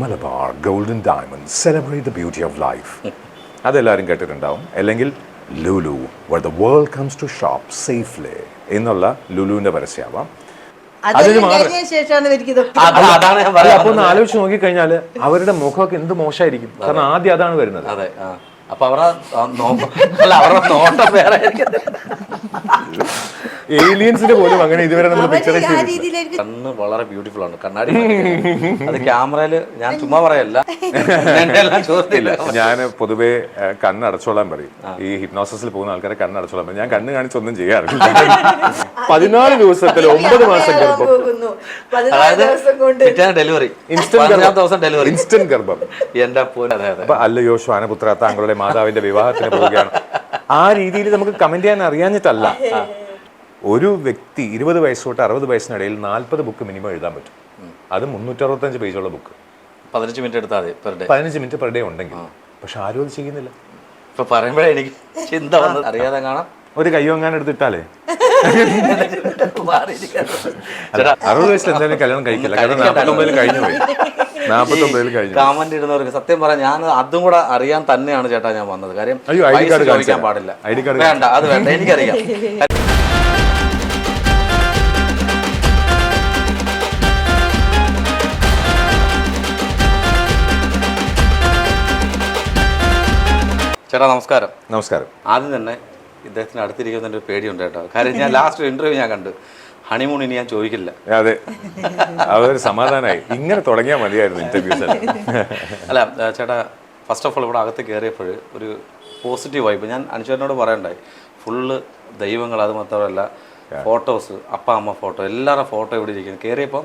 Malabar golden diamond celebrate the beauty of life. അതെല്ലാവരും കേട്ടിട്ടുണ്ടാവും. അല്ലെങ്കിൽ Lulu where the world comes to shop safely എന്നുള്ള ലുലുവിന്റെ പരസ്യമാവാം. അപ്പൊ ഒന്ന് ആലോചിച്ച് നോക്കിക്കഴിഞ്ഞാൽ അവരുടെ മുഖമൊക്കെ എന്ത് മോശമായിരിക്കും? കാരണം ആദ്യം അതാണ് വരുന്നത്. അപ്പൊ അവരുടെ അല്ല അവരുടെ നോട്ടം വേറെ. ഏലിയൻസിന്റെ പോലും അങ്ങനെ ഇതുവരെ നമ്മൾ പിക്ചർ പിക്ചറൈസ് ചെയ്തിട്ടില്ല. കണ്ണ് വളരെ ബ്യൂട്ടിഫുൾ ആണ്. കണ്ണാടി അത് ക്യാമറയിൽ ഞാൻ ചുമ്മാ പറയല്ല. ചോദ്യമില്ല ഞാൻ പൊതുവേ കണ്ണടച്ചോളാൻ അടച്ചോളാൻ പറയും ഈ ഹിപ്നോസിൽ പോകുന്ന ആൾക്കാരെ കണ്ണടച്ചോളാൻ പറയും. ഞാൻ കണ്ണ് കാണിച്ചൊന്നും ചെയ്യാറില്ല. പതിനാല് ദിവസത്തിൽ ഒമ്പത് മാസം ഗർഭം. ഡെലിവറി ഇൻസ്റ്റന്റ് ഗർഭം. എന്റെ അപ്പൊ അല്ലയോ ശ്വാനപുത്ര താങ്കളുടെ മാതാവിന്റെ വിവാഹത്തിന് പോവുകയാണ്. ആ രീതിയിൽ നമുക്ക് കമന്റ് ചെയ്യാൻ അറിയാഞ്ഞിട്ടല്ല. ഒരു വ്യക്തി ഇരുപത് വയസ്സ് തൊട്ട് അറുപത് വയസ്സിനിടയിൽ നാൽപ്പത് ബുക്ക് മിനിമം എഴുതാൻ പറ്റും. അത് മുന്നൂറ്ററുപത്തഞ്ച് പേജുള്ള ബുക്ക്. പതിനഞ്ച് മിനിറ്റ് എടുത്താൽ മതി പെർ ഡേ. പതിനഞ്ച് മിനിറ്റ് പെർ ഡേ ഉണ്ടെങ്കിൽ. പക്ഷെ ആരും അത് ചെയ്യുന്നില്ല. ഇപ്പൊ പറയുമ്പോഴേ എനിക്ക് ചിന്ത വന്നത് അറിയാതെ കാണാം. ഒരു കയ്യോ എങ്ങാനും എടുത്തിട്ടാലേ അറുപത് വയസ്സിൽ എന്തായാലും കല്യാണം കഴിക്കില്ല. കാരണം നാൽപ്പത്തൊമ്പതിൽ കഴിഞ്ഞു പോയി. നാൽപ്പത്തൊമ്പതിൽ കഴിഞ്ഞു കമന്റ് ഇടുന്നവർക്ക് സത്യം പറയാം ഞാൻ അതും കൂടെ അറിയാൻ തന്നെയാണ് ചേട്ടാ ഞാൻ വന്നത്. കാര്യം അയ്യോ, ഡി കാർഡ് കാണിക്കാൻ പാടില്ല. ID കാർഡ് വേണ്ട അത് വേണ്ട. എനിക്കറിയാം. ചേട്ടാ നമസ്കാരം. നമസ്കാരം. ആദ്യം തന്നെ ഇദ്ദേഹത്തിന് അടുത്തിരിക്കുന്നതിന്റെ ഒരു പേടിയുണ്ട് കേട്ടോ. കാര്യം ഞാൻ ലാസ്റ്റ് ഇന്റർവ്യൂ ഞാൻ കണ്ടു. ഹണിമൂൺ ഇനി ഞാൻ ചോദിക്കില്ല. അതെ. അതൊരു സമാധാനമായി ഇങ്ങനെ തുടങ്ങിയാൽ മതിയായിരുന്നു ഇന്റർവ്യൂസ് അല്ല ചേട്ടാ ഫസ്റ്റ് ഓഫ് ഓൾ ഇവിടെ അകത്ത് കയറിയപ്പോൾ ഒരു പോസിറ്റീവ് വൈബ് ഞാൻ അനുചേട്ടനോട് പറയണ്ടായി. ഫുള്ള് ദൈവങ്ങൾ അത് മാത്രമല്ല ഫോട്ടോസ് അപ്പ അമ്മ ഫോട്ടോ എല്ലാവരുടെ ഫോട്ടോ ഇവിടെ ഇരിക്കുന്നു. കയറിയപ്പോൾ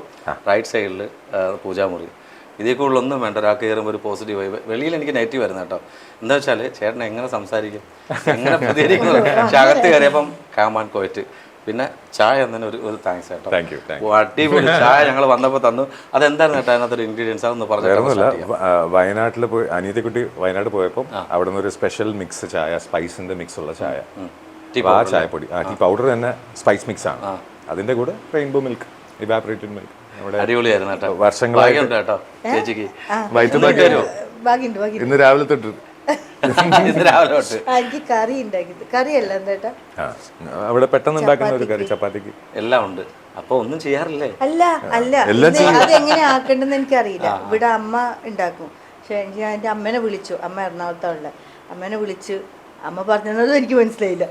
റൈറ്റ് സൈഡിൽ പൂജാമുറി. ഇതിൽ കൂടുതലൊന്നും വേണ്ട. ഒരാൾ കയറുമ്പോൾ ഒരു പോസിറ്റീവ് വൈബ് വെളിയിൽ എനിക്ക് നെഗറ്റീവ് ആയിരുന്നു കേട്ടോ. എന്താ വെച്ചാൽ ചേട്ടൻ എങ്ങനെ സംസാരിക്കും? എങ്ങനെ പ്രതികരിക്കുന്നു? പക്ഷെ അകത്ത് കയറിയപ്പം കാമാൻ കോയറ്റ് പിന്നെ ചായ എന്നതിന് ഒരു ഒരു താങ്ക്സ് കേട്ടോ. താങ്ക് യു താങ്ക് ഓ, അടിപൊളി ചായ ഞങ്ങൾ വന്നപ്പോൾ തന്നു. അതെന്തായിരുന്നു കേട്ടോ അതിനകത്തൊരു ഇൻഗ്രീഡിയൻസ് അതൊന്ന് പറഞ്ഞു വയനാട്ടിൽ പോയി അനിയത്തിക്കുട്ടി വയനാട് പോയപ്പോൾ അവിടെ നിന്ന് ഒരു സ്പെഷ്യൽ മിക്സ് ചായ സ്പൈസിന്റെ മിക്സ് ഉള്ള ചായ. ആ ചായപ്പൊടി. ആ ടീ പൗഡർ തന്നെ സ്പൈസ് മിക്സ് ആണ്. അതിന്റെ കൂടെ റെയിൻബോ മിൽക്ക് ഇവാപറേറ്റഡ് മിൽക്ക് അടിപൊളിയായിരുന്നു കേട്ടോ. വർഷങ്ങളായിട്ട് ഭാഗ്യമുണ്ട് കേട്ടോ ചേച്ചിക്ക്. ഇന്ന് രാവിലെ തൊട്ട്. എനിക്ക് കറി ഉണ്ടാക്കിയത് കറിയല്ല എന്താ അവിടെ പെട്ടെന്ന് ഉണ്ടാക്കുന്ന ഒരു കറി ചപ്പാത്തിക്ക്. എല്ലാം ഉണ്ട്. അപ്പൊ ഒന്നും ചെയ്യാറില്ലേ? അല്ല അല്ല. അത് എങ്ങനെ ആക്കണ്ടെന്ന് എനിക്കറിയില്ല. ഇവിടെ അമ്മ ഉണ്ടാക്കും. പക്ഷെ ഞാൻ എന്റെ അമ്മേനെ വിളിച്ചു. അമ്മ എറണാകുളത്തുള്ള അമ്മേനെ വിളിച്ചു അമ്മ പറഞ്ഞതും എനിക്ക് മനസ്സിലായില്ല.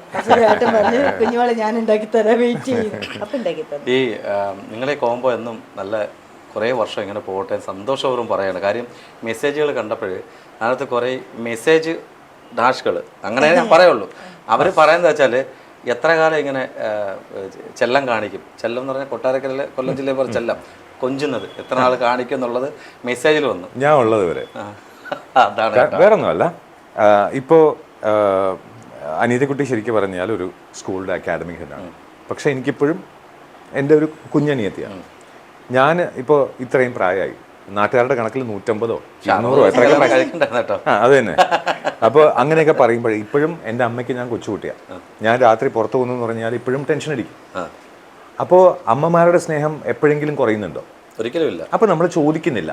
പറഞ്ഞു കുഞ്ഞുമോളെ ഞാൻ ഉണ്ടാക്കി തരാം വെയിറ്റ് ചെയ്യും. അപ്പൊ ഉണ്ടാക്കി തന്നു. ഈ നിങ്ങളെ കോമ്പോ എന്നും നല്ല കുറേ വർഷം ഇങ്ങനെ പോകട്ടെ സന്തോഷപൂർവം പറയാണ്. കാര്യം മെസ്സേജുകൾ കണ്ടപ്പോൾ അതിനകത്ത് കുറേ മെസ്സേജ് ഡാഷുകൾ അങ്ങനെ ഞാൻ പറയുള്ളൂ. അവർ പറയുന്നത് വെച്ചാൽ എത്ര കാലം ഇങ്ങനെ ചെല്ലം കാണിക്കും. ചെല്ലം എന്ന് പറഞ്ഞാൽ കൊട്ടാരക്കരയിലെ കൊല്ലം ജില്ലയിൽ പോലെ ചെല്ലം. കൊഞ്ചുന്നത്. എത്ര നാൾ കാണിക്കും എന്നുള്ളത് മെസ്സേജിൽ വന്നു. ഞാൻ ഉള്ളത് വരെ. അതാണ് വേറൊന്നുമല്ല ഇപ്പോൾ അനിയത്തിക്കുട്ടി ശരിക്കും പറഞ്ഞാൽ ഒരു സ്കൂളിന്റെ അക്കാഡമിക് ഹെഡാണ് പക്ഷെ എനിക്കിപ്പോഴും എന്റെ ഒരു കുഞ്ഞനിയത്തിയാണ്. ഞാൻ ഇപ്പോൾ ഇത്രയും പ്രായമായി. നാട്ടുകാരുടെ കണക്കിൽ നൂറ്റമ്പതോ ഇരുന്നൂറോ എത്രയൊക്കെ കേട്ടോ. അത് തന്നെ. അപ്പോൾ അങ്ങനെയൊക്കെ പറയുമ്പോഴേ ഇപ്പോഴും എന്റെ അമ്മയ്ക്ക് ഞാൻ കൊച്ചുകുട്ടിയാണ് ഞാൻ രാത്രി പുറത്തു പോകുന്നു എന്ന് പറഞ്ഞാൽ ഇപ്പോഴും ടെൻഷൻ അടിക്കും. അപ്പോൾ അമ്മമാരുടെ സ്നേഹം എപ്പോഴെങ്കിലും കുറയുന്നുണ്ടോ? ഒരിക്കലും ഇല്ല. അപ്പോൾ നമ്മൾ ചോദിക്കുന്നില്ല.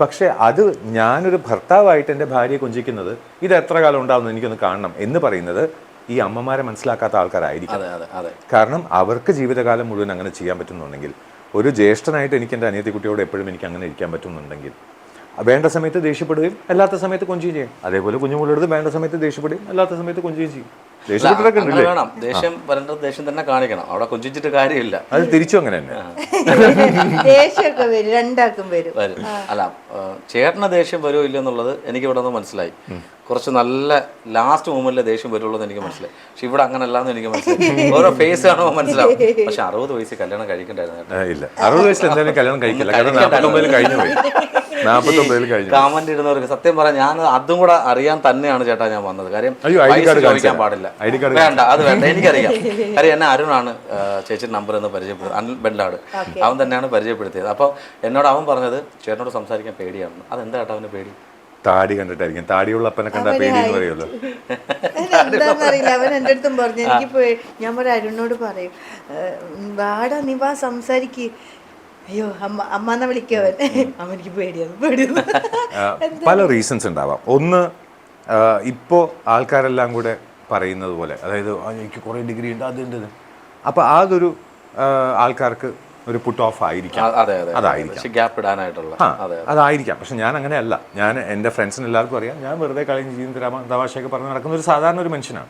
പക്ഷെ അത് ഞാനൊരു ഭർത്താവായിട്ട് എന്റെ ഭാര്യയെ കൊഞ്ചിക്കുന്നത് ഇത് എത്ര കാലം ഉണ്ടാവുമെന്ന് എനിക്കൊന്ന് കാണണം എന്ന് പറയുന്നത് ഈ അമ്മമാരെ മനസ്സിലാക്കാത്ത ആൾക്കാരായിരിക്കും. കാരണം അവർക്ക് ജീവിതകാലം മുഴുവൻ അങ്ങനെ ചെയ്യാൻ പറ്റുന്നുണ്ടെങ്കിൽ ഒരു ജ്യേഷ്ഠനായിട്ട് എനിക്ക് എന്റെ അനിയത്തിക്കുട്ടിയോട് എപ്പോഴും എനിക്ക് അങ്ങനെ ഇരിക്കാൻ പറ്റുന്നുണ്ടെങ്കിൽ വേണ്ട സമയത്ത് ദേഷ്യപ്പെടുകയും അല്ലാത്ത സമയത്ത് കൊഞ്ചുകയും ചെയ്യും. അതേപോലെ കുഞ്ഞുമുള്ളടുത്ത് വേണ്ട സമയത്ത് ദേഷ്യപ്പെടുകയും അല്ലാത്ത സമയത്ത് കൊഞ്ചുകയും ചെയ്യും. അങ്ങനെ വേണം. ദേഷ്യം വരേണ്ടത് ദേഷ്യം തന്നെ കാണിക്കണം. അവിടെ കൊഞ്ചിച്ചിട്ട് കാര്യമില്ല. അത് തിരിച്ചു അങ്ങനെ തന്നെ. ദേഷ്യമൊക്കെ വരും. രണ്ടാക്കും വരും. വരും. അല്ല ചേട്ടന് ദേഷ്യം വരുമോ ഇല്ല എന്നുള്ളത് എനിക്ക് ഇവിടെ നിന്ന് മനസ്സിലായി. കുറച്ച് നല്ല ലാസ്റ്റ് മൂമെന്റിലെ ദേഷ്യം വരുള്ളൂ എന്ന് എനിക്ക് മനസ്സിലായി. പക്ഷെ ഇവിടെ അങ്ങനെ അല്ലാന്ന് എനിക്ക് മനസ്സിലായി. ഓരോ ഫേസ് കാണുമ്പോൾ മനസ്സിലാവും. പക്ഷെ അറുപത് വയസ്സിൽ കല്യാണം കഴിക്കണ്ടായിരുന്നു. ഇല്ല. അറുപത് വയസ്സിൽ എന്തായാലും കല്യാണം കഴിക്കില്ല. കഴിഞ്ഞു പോയി. നാൽപ്പത്തൊമ്പതിൽ കഴിഞ്ഞു. കമന്റ് ഇടുന്നവർക്ക് സത്യം പറയാം ഞാൻ അതും കൂടെ അറിയാൻ തന്നെയാണ് ചേട്ടാ ഞാൻ വന്നത്. കാര്യം ചോദിക്കാൻ പാടില്ല. വേണ്ട അത് വേണ്ട എനിക്കറിയാം. കാര്യം എന്നെ അരുണാണ് ചേച്ചി ചേച്ചിയുടെ നമ്പർ എന്ന് പരിചയപ്പെടുന്നത് അനിൽ ബെല്ലാട്. അവൻ തന്നെയാണ് പരിചയപ്പെടുത്തിയത്. അപ്പോൾ എന്നോട് അവൻ പറഞ്ഞത് ചേട്ടനോട് സംസാരിക്കാൻ പേടിയാണെന്ന്. അതെന്താ ചേട്ടാ അവന് പേടി? താടി കണ്ടിട്ടായിരിക്കും. താടിയുള്ള അപ്പനെ കണ്ടാ പേടി എന്ന് പറയുമല്ലോ. എന്താന്നറിയില്ല അവൻ എന്റെ അടുത്തും പറഞ്ഞു എനിക്ക് പോയി ഞാൻ പറയും അരുണിനോട് പറയും വാടാ നീ വാ സംസാരിക്ക്. അയ്യോ അമ്മ അമ്മ എന്നാ വിളിക്കവൻ. അമ്മ എനിക്ക് പേടിയാണ്. പേടിയാണ് പല റീസൺസ് ഉണ്ടാവാം. ഒന്ന് ഇപ്പോൾ ആൾക്കാരെല്ലാം കൂടെ പറയുന്നത് പോലെ അതായത് എനിക്ക് കുറേ ഡിഗ്രി ഉണ്ട് അതുണ്ട് ഉണ്ട് അപ്പോൾ അതൊരു ആൾക്കാർക്ക് ഒരു പുട്ട് ഓഫ് ആയിരിക്കാം. അതെ അതെ. അതായിരിക്കാം. ഗ്യാപ്പ് ഇടാനായിട്ടുള്ള അതെ അതായിരിക്കാം. പക്ഷെ ഞാൻ അങ്ങനെയല്ല. ഞാൻ എന്റെ ഫ്രണ്ട്സിന് എല്ലാവർക്കും അറിയാം. ഞാൻ വെറുതെ കളയും ജീവിതം തരാമ തമാശയൊക്കെ പറഞ്ഞ് നടക്കുന്ന ഒരു സാധാരണ ഒരു മനുഷ്യനാണ്.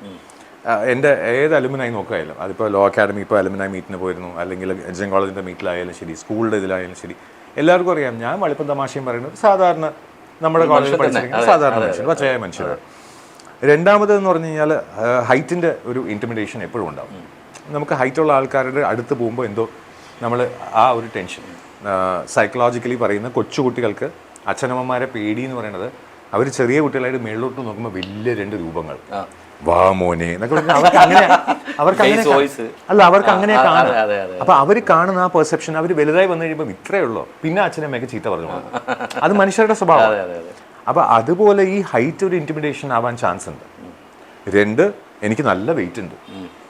എന്റെ ഏത് അലുമിനായി നോക്കുകയായാലും അതിപ്പോൾ ലോ അക്കാഡമി ഇപ്പോൾ അലുമിനായി മീറ്റിന് പോയിരുന്നു അല്ലെങ്കിൽ എജൻ കോളേജിന്റെ മീറ്റിലായാലും ശരി സ്കൂളിന്റെ ഇതിലായാലും ശരി എല്ലാവർക്കും അറിയാം. ഞാൻ വളിപ്പം തമാശയും പറയുന്നത് സാധാരണ നമ്മുടെ കോളേജിൽ പഠിച്ചിരിക്കുന്ന സാധാരണ മനുഷ്യർ പച്ചയായ മനുഷ്യരാണ്. രണ്ടാമത് എന്ന് പറഞ്ഞു കഴിഞ്ഞാൽ ഹൈറ്റിന്റെ ഒരു ഇന്റിമിഡേഷൻ എപ്പോഴും ഉണ്ടാവും. നമുക്ക് ഹൈറ്റുള്ള ആൾക്കാരുടെ അടുത്ത് പോകുമ്പോൾ എന്തോ നമ്മൾ ആ ഒരു ടെൻഷൻ സൈക്കോളജിക്കലി പറയുന്ന കൊച്ചുകുട്ടികൾക്ക് അച്ഛനമ്മമാരെ പേടി എന്ന് പറയുന്നത് അവർ ചെറിയ കുട്ടികളായിട്ട് മേളിലോട്ട് നോക്കുമ്പോൾ വലിയ രണ്ട് രൂപങ്ങൾ. വാ മോനെ എന്നൊക്കെ പറഞ്ഞാൽ അവർക്ക് അങ്ങനെ അവർക്ക് അങ്ങനെ അല്ല അവർക്ക് അങ്ങനെ കാണാം. അപ്പൊ അവർ കാണുന്ന ആ പെർസെപ്ഷൻ അവർ വലുതായി വന്നു കഴിയുമ്പോൾ ഇത്രയേ ഉള്ളൂ. പിന്നെ അച്ഛനമ്മയൊക്കെ ചീത്ത പറഞ്ഞു അത് മനുഷ്യരുടെ സ്വഭാവം. അപ്പൊ അതുപോലെ ഈ ഹൈറ്റ് ഒരു ഇന്റിമിഡേഷൻ ആവാൻ ചാൻസ് ഉണ്ട്. രണ്ട് എനിക്ക് നല്ല വെയിറ്റ് ഉണ്ട്.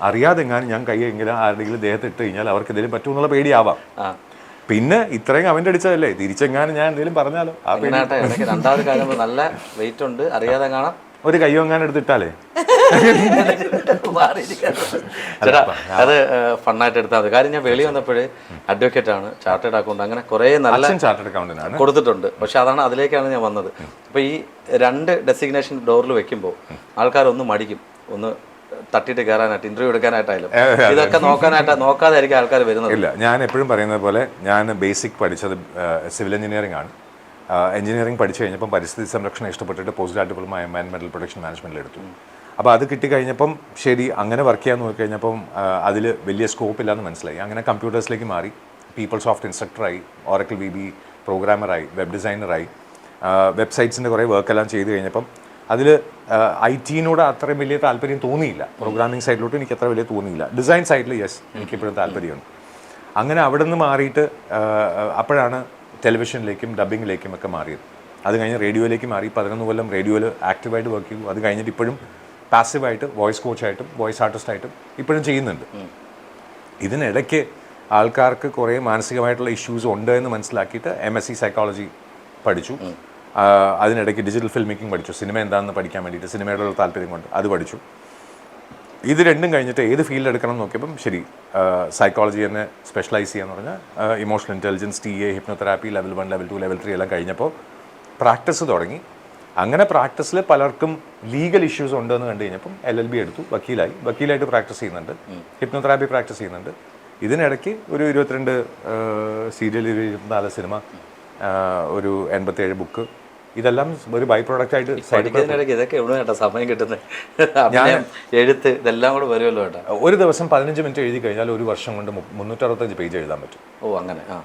അറിയാതെ എങ്ങാനും ഞാൻ കൈ എങ്കിലും ആരുടെങ്കിലും ദേഹത്ത് ഇട്ട് കഴിഞ്ഞാൽ അവർക്ക് എന്തെങ്കിലും പറ്റുമെന്നുള്ള പേടിയാവാം. പിന്നെ ഇത്രയും അവന്റെ അടിച്ചതല്ലേ? തിരിച്ചെങ്ങാനും ഞാൻ എന്തെങ്കിലും പറഞ്ഞാലോ? ആ പേടി. രണ്ടാമത് കാര്യം നല്ല വെയിറ്റ് ഉണ്ട്. അറിയാതെ കാണാം. ഒരു കയ്യോ എങ്ങാനും എടുത്തിട്ടാലേ? ചേട്ടാ അത് ഫണ്ണായിട്ട് എടുത്താൽ മതി. കാര്യം ഞാൻ വെളി വന്നപ്പോഴേ അഡ്വക്കേറ്റ് ആണ് ചാർട്ടേഡ് അക്കൗണ്ട് അങ്ങനെ കുറേ നല്ല ചാർട്ടേഡ് ആണ്. കൊടുത്തിട്ടുണ്ട്. പക്ഷെ അതാണ് അതിലേക്കാണ് ഞാൻ വന്നത്. അപ്പൊ ഈ രണ്ട് ഡെസിഗ്നേഷൻ ഡോറിൽ വെക്കുമ്പോൾ ആൾക്കാർ ഒന്ന് മടിക്കും. ഒന്ന് തട്ടിയിട്ട് കയറാനായിട്ട് ഇന്റർവ്യൂ എടുക്കാനായിട്ടായാലും. ഇതൊക്കെ നോക്കാനായിട്ട് നോക്കാതെ ആൾക്കാർ വരുന്നത്. ഇല്ല ഞാൻ എപ്പോഴും പറയുന്നത് പോലെ ഞാൻ ബേസിക് പഠിച്ചത് സിവിൽ എഞ്ചിനീയറിംഗ് ആണ്. എഞ്ചിനീയറിംഗ് പഠിച്ചു കഴിഞ്ഞപ്പം പരിസ്ഥിതി സംരക്ഷണം ഇഷ്ടപ്പെട്ടിട്ട് പോസ്റ്റ് ഗ്രാജുവേറ്റ് ഡിപ്ലോമ എൻവയൺമെന്റൽ പ്രൊട്ടക്ഷൻ മാനേജ്മെന്റിൽ എടുത്തു. അപ്പോൾ അത് കിട്ടിക്കഴിഞ്ഞപ്പം ശരി അങ്ങനെ വർക്ക് ചെയ്യാൻ നോക്കി കഴിഞ്ഞപ്പം അതിൽ വലിയ സ്കോപ്പ് ഇല്ലാന്ന് മനസ്സിലായി. അങ്ങനെ കമ്പ്യൂട്ടേഴ്സിലേക്ക് മാറി പീപ്പിൾ സോഫ്റ്റ് ഇൻസ്ട്രക്ടറായി ഓറക്കിൾ വി ബി പ്രോഗ്രാമറായി വെബ് ഡിസൈനറായി വെബ്സൈറ്റ്സിന്റെ കുറേ വർക്കെല്ലാം ചെയ്ത് കഴിഞ്ഞപ്പം അതിൽ ഐ ടിനോട് അത്രയും വലിയ താല്പര്യം തോന്നിയില്ല. പ്രോഗ്രാമിംഗ് സൈഡിലോട്ട് എനിക്ക് അത്ര വലിയ തോന്നിയില്ല. ഡിസൈൻ സൈഡിൽ യെസ് എനിക്കിപ്പോഴും താല്പര്യമുണ്ട്. അങ്ങനെ അവിടെ നിന്ന് മാറിയിട്ട് അപ്പോഴാണ് ടെലിവിഷനിലേക്കും ഡബിങ്ങിലേക്കും ഒക്കെ മാറിയത്. അത് കഴിഞ്ഞ് റേഡിയോയിലേക്ക് മാറി. പതിനൊന്ന് കൊല്ലം റേഡിയോയിൽ ആക്റ്റീവായിട്ട് വർക്ക് ചെയ്തു. അത് കഴിഞ്ഞിട്ട് ഇപ്പോഴും പാസീവായിട്ട് വോയിസ് കോച്ചായിട്ടും വോയിസ് ആർട്ടിസ്റ്റായിട്ടും ഇപ്പോഴും ചെയ്യുന്നുണ്ട്. ഇതിനിടയ്ക്ക് ആൾക്കാർക്ക് കുറേ മാനസികമായിട്ടുള്ള ഇഷ്യൂസ് ഉണ്ട് എന്ന് മനസ്സിലാക്കിയിട്ട് എം എസ് സി സൈക്കോളജി പഠിച്ചു. അതിനിടയ്ക്ക് ഡിജിറ്റൽ ഫിൽം മേക്കിംഗ് പഠിച്ചു. സിനിമ എന്താണെന്ന് പഠിക്കാൻ വേണ്ടിയിട്ട് സിനിമയോടുള്ള താല്പര്യം കൊണ്ട് അത് പഠിച്ചു. ഇത് രണ്ടും കഴിഞ്ഞിട്ട് ഏത് ഫീൽഡ് എടുക്കണം എന്ന് നോക്കിയപ്പം ശരി സൈക്കോളജി തന്നെ സ്പെഷ്യലൈസ് ചെയ്യാന്ന് പറഞ്ഞാൽ emotional intelligence T A hypnotherapy level one level two level three എല്ലാം കഴിഞ്ഞപ്പോൾ പ്രാക്ടീസ് തുടങ്ങി. അങ്ങനെ പ്രാക്ടീസിൽ പലർക്കും ലീഗൽ ഇഷ്യൂസ് ഉണ്ടെന്ന് കണ്ടു കഴിഞ്ഞപ്പം എൽ എൽ ബി എടുത്തു വക്കീലായി. വക്കീലായിട്ട് പ്രാക്ടീസ് ചെയ്യുന്നുണ്ട്. ഹിപ്നോതെറാപ്പി പ്രാക്ടീസ് ചെയ്യുന്നുണ്ട്. ഇതിനിടയ്ക്ക് ഒരു ഇരുപത്തിരണ്ട് സീരിയൽ ഇരുപത്തിനാല് സിനിമ ഒരു എൺപത്തേഴ് ബുക്ക് ഇതെല്ലാം ഒരു ബൈ പ്രോഡക്റ്റ് ആയിട്ട് പഠിക്കുന്നതിനിടയ്ക്ക് ഇതൊക്കെ എവിടെ കേട്ടോ സമയം കിട്ടുന്നത് ഞാൻ എഴുത്ത് ഇതെല്ലാം കൂടെ വരുമല്ലോ കേട്ടോ ഒരു ദിവസം പതിനഞ്ച് മിനിറ്റ് എഴുതി കഴിഞ്ഞാൽ ഒരു വർഷം കൊണ്ട് മുന്നൂറ്ററുപത്തഞ്ച് പേജ് എഴുതാൻ പറ്റും. ഓ അങ്ങനെ. ആ.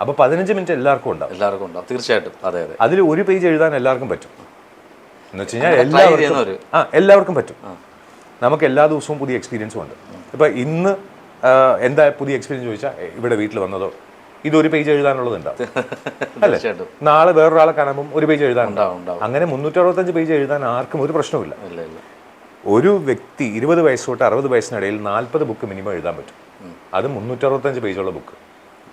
അപ്പോൾ പതിനഞ്ച് മിനിറ്റ് എല്ലാവർക്കും ഉണ്ടാവും. എല്ലാവർക്കും ഉണ്ടാവും. തീർച്ചയായിട്ടും. അതെ അതെ. അതിൽ ഒരു പേജ് എഴുതാൻ എല്ലാവർക്കും പറ്റും. എന്ന് വെച്ച് കഴിഞ്ഞാൽ എല്ലാവർക്കും. ആ എല്ലാവർക്കും പറ്റും. നമുക്ക് എല്ലാ ദിവസവും പുതിയ എക്സ്പീരിയൻസും ഉണ്ട്. ഇപ്പൊ ഇന്ന് എന്താ പുതിയ എക്സ്പീരിയൻസ് ചോദിച്ചാൽ "ഏ, ഇവിടെ വീട്ടിൽ വന്നതോ ഇതൊരു പേജ് എഴുതാനുള്ളതുണ്ടാവും അല്ലേ? നാളെ വേറൊരാളെ കാണുമ്പോൾ ഒരു പേജ് എഴുതാനുണ്ടാവും അങ്ങനെ മുന്നൂറ്റി അങ്ങനെ മുന്നൂറ്ററുപത്തഞ്ച് പേജ് എഴുതാൻ ആർക്കും ഒരു ഇല്ല ഒരു വ്യക്തി ഇരുപത് വയസ്സ് തൊട്ട് അറുപത് വയസ്സിനിടയിൽ നാൽപ്പത് ബുക്ക് മിനിമം എഴുതാൻ പറ്റും. അത് മുന്നൂറ്ററുപത്തഞ്ച് പേജുള്ള ബുക്ക്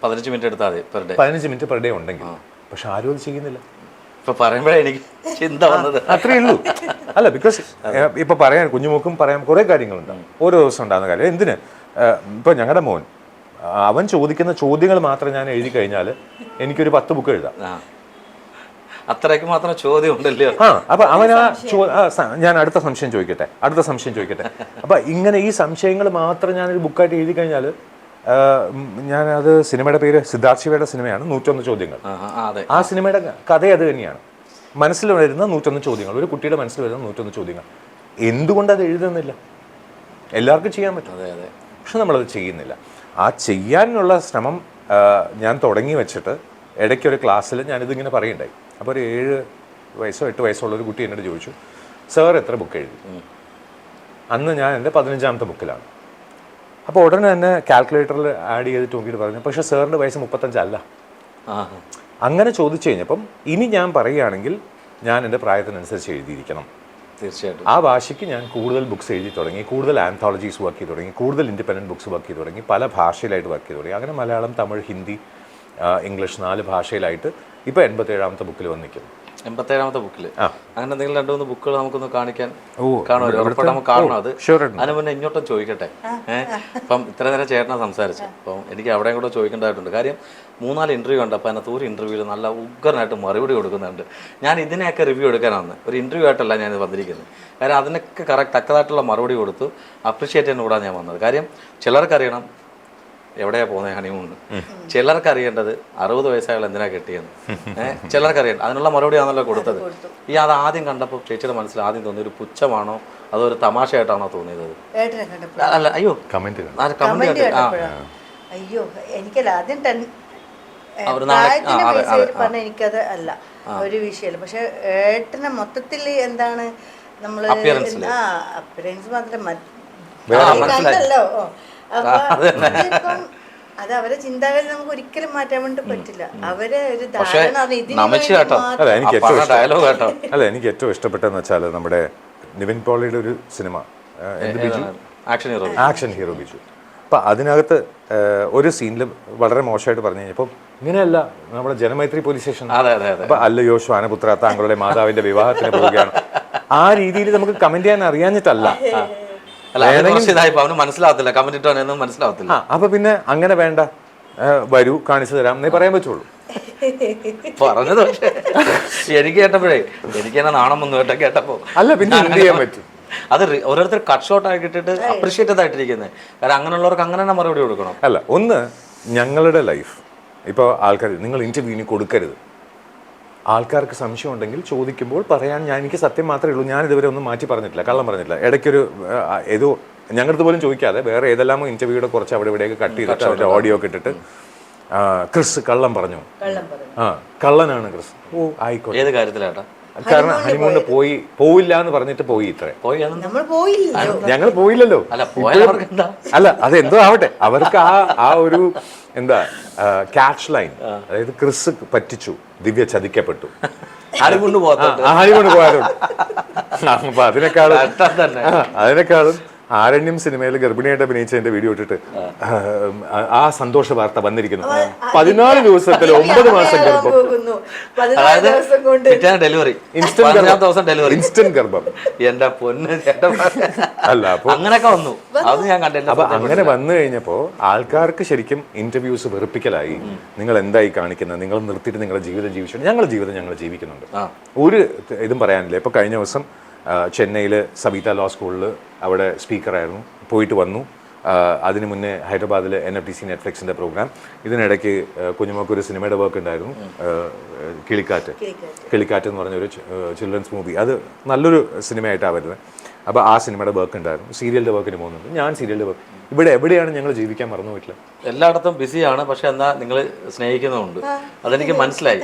പതിനഞ്ച് മിനിറ്റ് എടുത്താൽ മതി പെർ ഡേ പതിനഞ്ച് മിനിറ്റ് പെർ ഡേ ഉണ്ടെങ്കിൽ. പക്ഷെ ആരും അത് ചെയ്യുന്നില്ല. ഇപ്പൊ പറയുമ്പോഴേ എനിക്ക് ചിന്ത വന്നത്. അത്രേ ഉള്ളൂ. അല്ല ബിക്കോസ് ഇപ്പൊ പറയാൻ കുഞ്ഞുമോക്കും പറയാൻ കുറെ കാര്യങ്ങളുണ്ട്. ഓരോ ദിവസം ഉണ്ടാകുന്ന കാര്യം. എന്തിന്? ഇപ്പൊ ഞങ്ങളുടെ മോൻ അവൻ ചോദിക്കുന്ന ചോദ്യങ്ങൾ മാത്രം ഞാൻ എഴുതി കഴിഞ്ഞാൽ എനിക്കൊരു പത്ത് ബുക്ക് എഴുതാം. അത്രയ്ക്ക് മാത്രം ചോദ്യം ഉണ്ടല്ലോ ആ അപ്പൊ അവൻ ആ ചോ- ഞാൻ അടുത്ത സംശയം ചോദിക്കട്ടെ അടുത്ത സംശയം ചോദിക്കട്ടെ. അപ്പൊ ഇങ്ങനെ ഈ സംശയങ്ങൾ മാത്രം ഞാൻ ഒരു ബുക്കായിട്ട് എഴുതി കഴിഞ്ഞാൽ ഞാൻ അത് സിനിമയുടെ പേര് സിദ്ധാർത്ഥ ശിവയുടെ സിനിമയാണ് നൂറ്റൊന്ന് ചോദ്യങ്ങൾ. ആ സിനിമയുടെ കഥ അത് തന്നെയാണ്. മനസ്സിൽ വരുന്ന നൂറ്റൊന്ന് ചോദ്യങ്ങൾ ഒരു കുട്ടിയുടെ മനസ്സിൽ വരുന്ന നൂറ്റൊന്ന് ചോദ്യങ്ങൾ. എന്തുകൊണ്ട് അത് എഴുതുന്നില്ല? എല്ലാവർക്കും ചെയ്യാൻ പറ്റും. അതെ അതെ. പക്ഷെ നമ്മളത് ചെയ്യുന്നില്ല. ആ ചെയ്യാനുള്ള ശ്രമം ഞാൻ തുടങ്ങി വെച്ചിട്ട് ഇടയ്ക്ക് ഒരു ക്ലാസ്സിൽ ഞാനിതിങ്ങനെ പറയുണ്ടായി. അപ്പോൾ ഒരു ഏഴ് വയസ്സോ എട്ട് വയസ്സോ ഉള്ളൊരു കുട്ടി എന്നോട് ചോദിച്ചു സാർ എത്ര ബുക്ക് എഴുതി? അന്ന് ഞാൻ എന്റെ പതിനഞ്ചാമത്തെ ബുക്കിലാണ് അപ്പോൾ ഉടനെ തന്നെ കാൽക്കുലേറ്ററിൽ ആഡ് ചെയ്തിട്ട് നോക്കിയിട്ട് പറഞ്ഞു പക്ഷേ സാറിന്റെ വയസ്സ് മുപ്പത്തഞ്ചല്ല. ആ അങ്ങനെ ചോദിച്ചു കഴിഞ്ഞപ്പം ഇനി ഞാൻ പറയുകയാണെങ്കിൽ ഞാൻ എന്റെ പ്രായത്തിനനുസരിച്ച് എഴുതിയിരിക്കണം. തീർച്ചയായിട്ടും. ആ വാശിക്ക് ഞാൻ കൂടുതൽ ബുക്സ് എഴുതി തുടങ്ങി കൂടുതൽ ആന്തോളജീസ് വർക്ക് ചെയ്ത് തുടങ്ങി കൂടുതൽ ഇൻഡിപെൻഡന്റ് ബുക്സ് വർക്ക് ചെയ്ത് തുടങ്ങി പല ഭാഷയിലായിട്ട് വർക്ക് ചെയ്ത് തുടങ്ങി. അങ്ങനെ മലയാളം തമിഴ് ഹിന്ദി ഇംഗ്ലീഷ് നാല് ഭാഷയിലായിട്ട് ഇപ്പോൾ എൺപത്തേഴാമത്തെ ബുക്കിൽ വന്ന് നിൽക്കുന്നു എൺപത്തേഴാമത്തെ ബുക്കിൽ. അങ്ങനെ എന്തെങ്കിലും രണ്ടു മൂന്ന് ബുക്കുകൾ നമുക്കൊന്ന് കാണിക്കാൻ കാണുമല്ലോ ഉറപ്പായിട്ട് നമുക്ക് കാണണം അത്. അതിന് മുന്നേ ഇങ്ങോട്ടും ചോദിക്കട്ടെ. അപ്പം ഇത്ര നേരം ചേട്ടനാ സംസാരിച്ചു അപ്പം എനിക്ക് അവിടെയും കൂടെ ചോദിക്കേണ്ടതായിട്ടുണ്ട്. കാര്യം മൂന്നാൽ ഇന്റർവ്യൂ ഉണ്ട് അപ്പം അതിനകത്ത് ഒരു ഇന്റർവ്യൂവിൽ നല്ല ഉഗ്രനായിട്ട് മറുപടി കൊടുക്കുന്നുണ്ട്. ഞാൻ ഇതിനെയൊക്കെ റിവ്യൂ എടുക്കാനാണ് ഒരു ഇന്റർവ്യൂ ആയിട്ടല്ല ഞാൻ ഇത് വന്നിരിക്കുന്നത്. കാര്യം അതിനൊക്കെ കറക്റ്റ് തക്കതായിട്ടുള്ള മറുപടി കൊടുത്തു. അപ്രിഷ്യേറ്റ് ചെയ്യാൻ കൂടാ ഞാൻ വന്നത്. കാര്യം ചിലർക്കറിയണം എവിടെയാ പോകുന്നത് ഹണിമൂണ് ചിലർക്ക് അറിയേണ്ടത് അറുപത് വയസ്സായാലും എന്തിനാ കെട്ടിയെന്ന്? ചിലർക്ക് അറിയണ്ട അതിനുള്ള മറുപടി ആണല്ലോ കൊടുത്തത്. ഈ അത് ആദ്യം കണ്ടപ്പോൾ ചേച്ചിയുടെ മനസ്സിൽ ആദ്യം തോന്നിയ ഒരു പുച്ഛമാണോ? അതോ ഒരു തമാശയായിട്ടാണോ തോന്നിയത്? ഏട്ടനെ കണ്ടപ്പോൾ അല്ല അയ്യോ. കമന്റ് കമന്റ് അയ്യോ എനിക്കല്ല ആദ്യം പറഞ്ഞ എനിക്കത് അല്ല. ഒരു വിഷയമല്ല പക്ഷെ ഏട്ടനെ മൊത്തത്തിൽ എന്താണ് നമ്മൾ Appearance ആ അപ്പിയറൻസ് മാത്രം കണ്ടല്ലോ. അത് അവരെ ചിന്താഗതി നമുക്ക് ഒരിക്കലും മാറ്റാൻ വേണ്ടി പറ്റില്ല. അവരെ ഒരു അല്ല എനിക്ക് ഏറ്റവും ഡയലോഗ് കേട്ടോ. അല്ല എനിക്ക് ഏറ്റവും ഇഷ്ടപ്പെട്ടതെന്ന് വെച്ചാൽ നമ്മുടെ നിവിൻ പോളിയുടെ ഒരു സിനിമ. എന്ത് Biju? Action hero action hero Biju. അപ്പം അതിനകത്ത് ഒരു സീനിൽ വളരെ മോശമായിട്ട് പറഞ്ഞു കഴിഞ്ഞപ്പോൾ ഇങ്ങനെയല്ല നമ്മുടെ ജനമൈത്രി പോലീസ് സ്റ്റേഷൻ. അതെ അതെ അതെ. അപ്പൊ അല്ലയോ ശ്വാനപുത്ര താങ്കളുടെ മാതാവിന്റെ വിവാഹത്തിന് പോവുകയാണ്. ആ രീതിയിൽ നമുക്ക് കമന്റ് ചെയ്യാൻ അറിയാഞ്ഞിട്ടല്ല. മനസ്സിലാവത്തില്ല. കമന്റ് ഇട്ടാണെന്നും മനസ്സിലാവത്തില്ല. അപ്പൊ പിന്നെ അങ്ങനെ വേണ്ട. വരൂ കാണിച്ചു തരാം എന്നേ പറയാൻ പറ്റുള്ളൂ. പറഞ്ഞത് പക്ഷേ എനിക്ക് കേട്ടപ്പോഴേ എനിക്ക് തന്നെ നാണം വന്നു കേട്ടോ കേട്ടപ്പോ. അല്ല പിന്നെ എന്ത് ചെയ്യാൻ പറ്റും? അത് ഓരോരുത്തർ കട്ട് ഷോട്ട് ആക്കിയിട്ടിട്ട് അപ്രീഷിയേറ്റഡ് ആയിട്ടിരിക്കുന്നത് കാരണം അങ്ങനെയുള്ളവർക്ക് അങ്ങനെ തന്നെ മറുപടി കൊടുക്കണം. അല്ല ഒന്ന് ഞങ്ങളുടെ ലൈഫ് ഇപ്പോൾ ആൾക്കാർ നിങ്ങൾ ഇന്റർവ്യൂവിന് കൊടുക്കരുത്. ആൾക്കാർക്ക് സംശയം ഉണ്ടെങ്കിൽ ചോദിക്കുമ്പോൾ പറയാൻ ഞാൻ എനിക്ക് സത്യം മാത്രമേ ഉള്ളൂ. ഞാൻ ഇതുവരെ ഒന്നും മാറ്റി പറഞ്ഞിട്ടില്ല കള്ളം പറഞ്ഞിട്ടില്ല. ഇടയ്ക്കൊരു ഏതോ ഞങ്ങളുടെ പോലും ചോദിക്കാതെ വേറെ ഏതെല്ലാമോ ഇന്റർവ്യൂടെ കുറച്ച് അവിടെ ഇവിടെയൊക്കെ കട്ട് ചെയ്തിട്ട് അവരുടെ ഓഡിയോ ഒക്കെ ഇട്ടിട്ട് ക്രിസ് കള്ളം പറഞ്ഞു. കള്ളം പറഞ്ഞു. ആ കള്ളനാണ് ക്രിസ്. ഓ. ആയിക്കോട്ടെ. ഏത് കാര്യത്തിലാട്ടാ? കാരണം ഹണിമൂണിന് പോയി. പോയില്ല എന്ന് പറഞ്ഞിട്ട് പോയി ഇത്ര. പോയി നമ്മൾ പോയില്ലല്ലോ. ഞങ്ങൾ പോയില്ലല്ലോ. അല്ല അതെന്തോ എന്താ? അല്ല അത് ആവട്ടെ. അവർക്ക് ആ ആ ഒരു എന്താ ക്യാച്ച് ലൈൻ അതായത് ക്രിസ് പറ്റിച്ചു ദിവ്യ ചതിക്കപ്പെട്ടു. പോയാലും അപ്പൊ അതിനേക്കാളും അതിനേക്കാളും ആരണ്യം സിനിമയിൽ ഗർഭിണിയായിട്ട് അഭിനയിച്ചതിന്റെ വീഡിയോ ഇട്ടിട്ട് ആ, സന്തോഷ വാർത്ത വന്നിരിക്കുന്നു. പതിനാല് ദിവസത്തിൽ ഒമ്പത് മാസം ഗർഭം. ഡെലിവറി. ഇൻസ്റ്റന്റ് ദിവസം ഡെലിവറി. ഇൻസ്റ്റന്റ് ഗർഭം. എന്റെ പൊന്ന് അല്ല അപ്പൊ അങ്ങനെയൊക്കെ വന്നു. അത് ഞാൻ കണ്ടില്ല അപ്പൊ അങ്ങനെ വന്നു കഴിഞ്ഞപ്പോ ആൾക്കാർക്ക് ശരിക്കും ഇന്റർവ്യൂസ് വെറുപ്പിക്കലായി. നിങ്ങൾ എന്തായി കാണിക്കുന്നത്? നിങ്ങൾ നിർത്തിയിട്ട് നിങ്ങളുടെ ജീവിതം ജീവിച്ചു ഞങ്ങളുടെ ജീവിതം ഞങ്ങൾ ജീവിക്കുന്നുണ്ട്. ഒരു ഇതും പറയാനില്ല. ഇപ്പൊ കഴിഞ്ഞ ദിവസം ചെന്നൈയിൽ സവിത ലോ സ്കൂളിൽ അവിടെ സ്പീക്കറായിരുന്നു. പോയിട്ട് വന്നു. അതിന് മുന്നേ ഹൈദരാബാദിൽ എൻ എഫ് ടി സി നെറ്റ്ഫ്ലിക്സിന്റെ പ്രോഗ്രാം. ഇതിനിടയ്ക്ക് കുഞ്ഞുമോക്ക് ഒരു സിനിമയുടെ വർക്ക് ഉണ്ടായിരുന്നു. കിളിക്കാറ്റ്. കിളിക്കാറ്റ്. എന്ന് പറഞ്ഞ ഒരു ചിൽഡ്രൻസ് മൂവി അത് നല്ലൊരു സിനിമയായിട്ടാണ് വരുന്നത്. അപ്പോൾ ആ സിനിമയുടെ വർക്ക് ഉണ്ടായിരുന്നു. സീരിയലിന്റെ വർക്കിന് പോകുന്നുണ്ട്. ഞാൻ സീരിയലിന്റെ വർക്ക് ഇവിടെ എവിടെയാണ് ഞങ്ങൾ ജീവിക്കാൻ മറന്നു വീട്ടിൽ എല്ലായിടത്തും ബിസിയാണ് പക്ഷെ എന്നാ നിങ്ങൾ സ്നേഹിക്കുന്നുണ്ട് അതെനിക്ക് മനസ്സിലായി.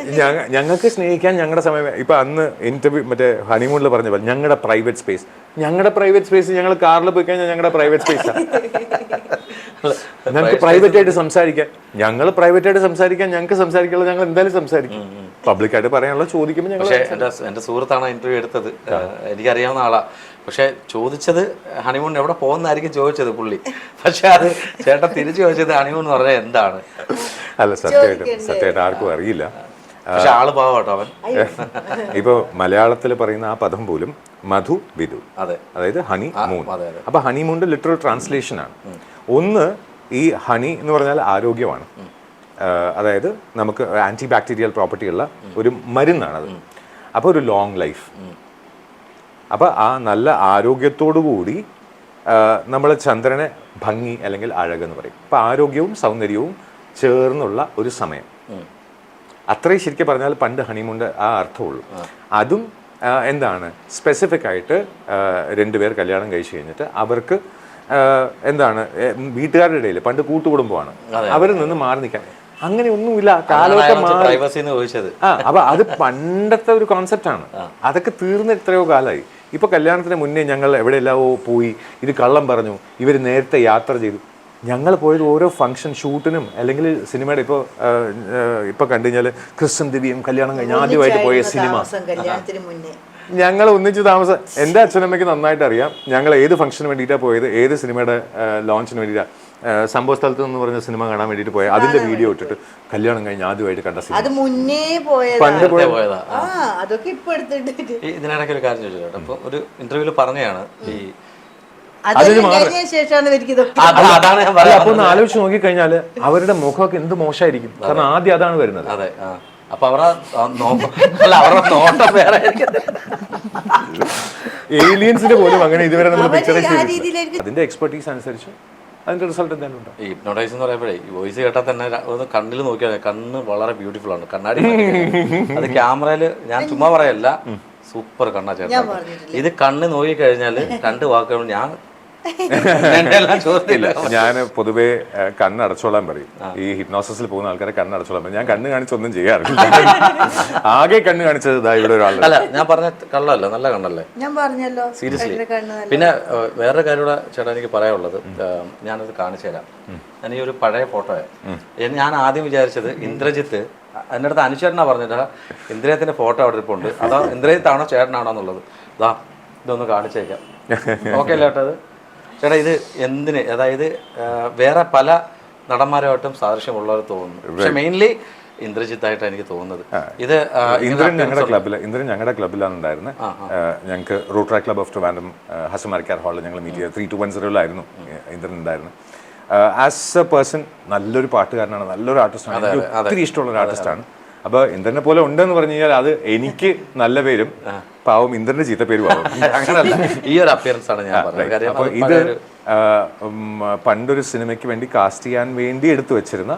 ഞങ്ങൾക്ക് സ്നേഹിക്കാൻ ഞങ്ങളുടെ സമയം ഇപ്പൊ അന്ന് ഇന്റർവ്യൂ മറ്റേ ഹണിമൂണിൽ പറഞ്ഞ പോലെ ഞങ്ങളുടെ പ്രൈവറ്റ് സ്പേസ് ഞങ്ങളുടെ പ്രൈവറ്റ് സ്പേസ് ഞങ്ങൾ കാറിൽ പോയി കഴിഞ്ഞാൽ ഞങ്ങളുടെ പ്രൈവറ്റ് സ്പേസാണ് ഞങ്ങൾക്ക് പ്രൈവറ്റ് ആയിട്ട് സംസാരിക്കാൻ ഞങ്ങൾ പ്രൈവറ്റ് ആയിട്ട് സംസാരിക്കാൻ ഞങ്ങൾക്ക് സംസാരിക്കാനുള്ള ഞങ്ങൾ എന്തായാലും സംസാരിക്കും. പബ്ലിക്കായിട്ട് പറയാനുള്ള ചോദിക്കുമ്പോൾ ഞങ്ങൾ എന്റെ സുഹൃത്താണ് ഇന്റർവ്യൂ എടുത്തത്. എനിക്കറിയാവുന്ന ആളാ. പക്ഷെ ചോദിച്ചത് ഹണിമൂൺ എവിടെ പോകുന്നതായിരിക്കും ചോദിച്ചത് പുള്ളി. പക്ഷെ അത് ചേട്ടൻ തിരിച്ചു ചോദിച്ചത് ഹണിമൂൺ എന്ന് പറഞ്ഞാൽ എന്താണ്? അല്ല സത്യമായിട്ടും സത്യമായിട്ട് ആർക്കും അറിയില്ല. പക്ഷെ ആൾ പാവട്ടോ അവൻ. ഇപ്പോൾ മലയാളത്തിൽ പറയുന്ന ആ പദം പോലും മധു വിധു. അതെ. അതായത് ഹണി മൂൺ. അപ്പൊ ഹണിമൂണിന്റെ ലിറ്ററൽ ട്രാൻസ്ലേഷൻ ആണ്. ഒന്ന് ഈ ഹണി എന്ന് പറഞ്ഞാൽ ആരോഗ്യമാണ്. അതായത് നമുക്ക് ആന്റി ബാക്ടീരിയൽ പ്രോപ്പർട്ടി ഉള്ള ഒരു മരുന്നാണ് അത് അപ്പോൾ ഒരു ലോങ് ലൈഫ് അപ്പോൾ ആ നല്ല ആരോഗ്യത്തോടു കൂടി നമ്മൾ ചന്ദ്രനെ ഭംഗി അല്ലെങ്കിൽ അഴകെന്ന് പറയും. അപ്പോൾ ആരോഗ്യവും സൗന്ദര്യവും ചേർന്നുള്ള ഒരു സമയം. അത്രയും ശരിക്കും പറഞ്ഞാൽ പണ്ട് ഹണിമുണ്ട് ആ അർത്ഥമുള്ളൂ. അതും എന്താണ്? സ്പെസിഫിക് ആയിട്ട് രണ്ടുപേർ കല്യാണം കഴിച്ചു കഴിഞ്ഞിട്ട് അവർക്ക് എന്താണ്? വീട്ടുകാരുടെ ഇടയിൽ പണ്ട് കൂട്ടുകുടുംബമാണ്. അവരിൽ നിന്ന് മാറി നിൽക്കാൻ. അങ്ങനെയൊന്നുമില്ല കാലമൊക്കെ മാറി. പ്രൈവസി എന്ന് ആ അപ്പൊ അത് പണ്ടത്തെ ഒരു കോൺസെപ്റ്റ് ആണ്. അതൊക്കെ തീർന്ന എത്രയോ കാലമായി ഇപ്പൊ കല്യാണത്തിന് മുന്നേ ഞങ്ങൾ എവിടെയെല്ലാമോ പോയി ഇത് കള്ളം പറഞ്ഞു ഇവർ നേരത്തെ യാത്ര ചെയ്തു. ഞങ്ങൾ പോയത് ഓരോ ഫംഗ്ഷൻ ഷൂട്ടിനും അല്ലെങ്കിൽ സിനിമയുടെ ഇപ്പോൾ ഇപ്പോൾ കണ്ടു കഴിഞ്ഞാൽ ക്രിസ്ത്യൻ ദിവ്യം കല്യാണം കഴിഞ്ഞ് ആദ്യമായിട്ട് പോയ സിനിമ ഞങ്ങൾ ഒന്നിച്ച് താമസം എന്റെ അച്ഛനമ്മയ്ക്ക് നന്നായിട്ട് അറിയാം. ഞങ്ങൾ ഏത് ഫംഗ്ഷന് വേണ്ടിയിട്ടാണ് പോയത്? ഏത് സിനിമയുടെ ലോഞ്ചിന് വേണ്ടിയിട്ടാണ് സംഭവ സ്ഥലത്ത് എന്ന് പറഞ്ഞ സിനിമ കാണാൻ വേണ്ടിയിട്ട് പോയ അതിന്റെ വീഡിയോ ഇട്ടിട്ട് കല്യാണം കഴിഞ്ഞ ആദ്യമായിട്ട് കണ്ട സിനിമ. അത് മുന്നേ പോയതാ. പണ്ട് പോയതാ. ആ. അതൊക്കെ ഇപ്പൊ എടുത്തിട്ട് ഇതിനിടയ്ക്ക് ഒരു കാര്യം ചോദിച്ചോട്ടെ അപ്പോൾ ഒരു ഇന്റർവ്യൂൽ പറഞ്ഞാണ് ഈ അപ്പൊ ഒന്ന് ആലോചിച്ച് നോക്കിക്കഴിഞ്ഞാൽ അവരുടെ മുഖമൊക്കെ എന്ത് മോശമായിരിക്കും? കാരണം ആദ്യം അതാണ് വരുന്നത്. അതെ ആ. അപ്പൊ അവരുടെ അല്ല അവരുടെ നോട്ടം വേറെ. ഏലിയൻസിന്റെ പോലും അങ്ങനെ ഇതുവരെ നമ്മൾ പിക്ചർ പിക്ചറൈസ് അതിന്റെ എക്സ്പെർട്ടീസ് അനുസരിച്ച് അതിന്റെ റിസൾട്ട് എന്തായാലും ഉണ്ടാവും ഈ ഹിപ്നോട്ടൈസ് എന്ന് പറയുമ്പോഴേ ഈ വോയിസ് കേട്ടാൽ തന്നെ ഒന്ന് കണ്ണിൽ നോക്കിയാൽ കണ്ണ് വളരെ ബ്യൂട്ടിഫുൾ ആണ്. കണ്ണാടി അത് ക്യാമറയിൽ ഞാൻ ചുമ്മാ പറയല്ല. സൂപ്പർ കണ്ണാ ചേട്ടാ ഇത് കണ്ണ് നോക്കി കഴിഞ്ഞാൽ രണ്ട് വാക്കുകൾ ഞാൻ എന്റെ ഞാൻ പൊതുവേ കണ്ണടച്ചോളാൻ അടച്ചോളാൻ പറയും. ഈ ഹിപ്നോസിൽ പോകുന്ന ആൾക്കാരെ കണ്ണടച്ചോളാൻ പറയും. ഞാൻ കണ്ണ് കാണിച്ചൊന്നും ചെയ്യാറില്ല. ആകെ കണ്ണ് കാണിച്ചത് ഇതാ ഇവിടെ ഒരാൾ അല്ല ഞാൻ പറഞ്ഞ കള്ളല്ല? നല്ല കണ്ണല്ലേ? ഞാൻ പറഞ്ഞല്ലോ. സീരിയസ്ലി പിന്നെ വേറെ വേറൊരു കാര്യം കൂടെ ചേട്ടാ എനിക്ക് പറയാനുള്ളത്. ഞാനത് കാണിച്ചു തരാം. ഞാൻ ഈ ഒരു പഴയ ഫോട്ടോയെ. ഞാൻ ആദ്യം വിചാരിച്ചത് ഇന്ദ്രജിത്ത് എന്റെ അടുത്ത് അനുചേട്ടനാ പറഞ്ഞിട്ട് ഇന്ദ്രയത്തിന്റെ ഫോട്ടോ അവിടെ ഇരിപ്പുണ്ട്. അതാ ഇന്ദ്രജിത്താണോ ചേട്ടനാണോ എന്നുള്ളത്. ഇതാ ഇതൊന്ന് കാണിച്ചേക്കാം ഓക്കെ അല്ലേ ചേട്ടാ അത് ചേട്ടാ ഇത് എന്തിന്? അതായത് വേറെ പല നടന്മാരുമായിട്ടും സാദൃശ്യമുള്ളവർ തോന്നുന്നു. പക്ഷെ മെയിൻലി ഇന്ദ്രജിത്തായിട്ടാണ് എനിക്ക് തോന്നുന്നത്. ഇത് ഇന്ദ്രൻ ഞങ്ങളുടെ ക്ലബ്ബിൽ ഇന്ദ്രൻ ഞങ്ങളുടെ ക്ലബ്ബിലാണ് ഉണ്ടായിരുന്നത് ഞങ്ങൾക്ക് റോട്ടറി ക്ലബ് ഓഫ് ട്രിവാൻഡം ഹസമാരിക്കാർ ഹാളിൽ ഞങ്ങൾ മീറ്റ് ചെയ്തത് ത്രീ ടു വൺ സീറോയിലായിരുന്നു ഇന്ദ്രൻ ഉണ്ടായിരുന്നു ആസ് എ പേഴ്സൺ നല്ലൊരു പാട്ടുകാരനാണ് നല്ലൊരു ആർട്ടിസ്റ്റാണ് എനിക്ക് ഒത്തിരി ഇഷ്ടമുള്ള ഒരു ആർട്ടിസ്റ്റാണ് അപ്പോൾ ഇന്ദ്രനെ പോലെ ഉണ്ടെന്ന് പറഞ്ഞു കഴിഞ്ഞാൽ അത് എനിക്ക് നല്ല പേരും പാവം ഇന്ദ്രന്റെ ചീത്ത പേര് അങ്ങനല്ല. ഈ ഒരു അപ്പിയറൻസ് ആണ് ഞാൻ പറഞ്ഞത്. അപ്പോൾ ഇത് പണ്ടൊരു സിനിമയ്ക്ക് വേണ്ടി കാസ്റ്റ് ചെയ്യാൻ വേണ്ടി എടുത്തു വെച്ചിരുന്ന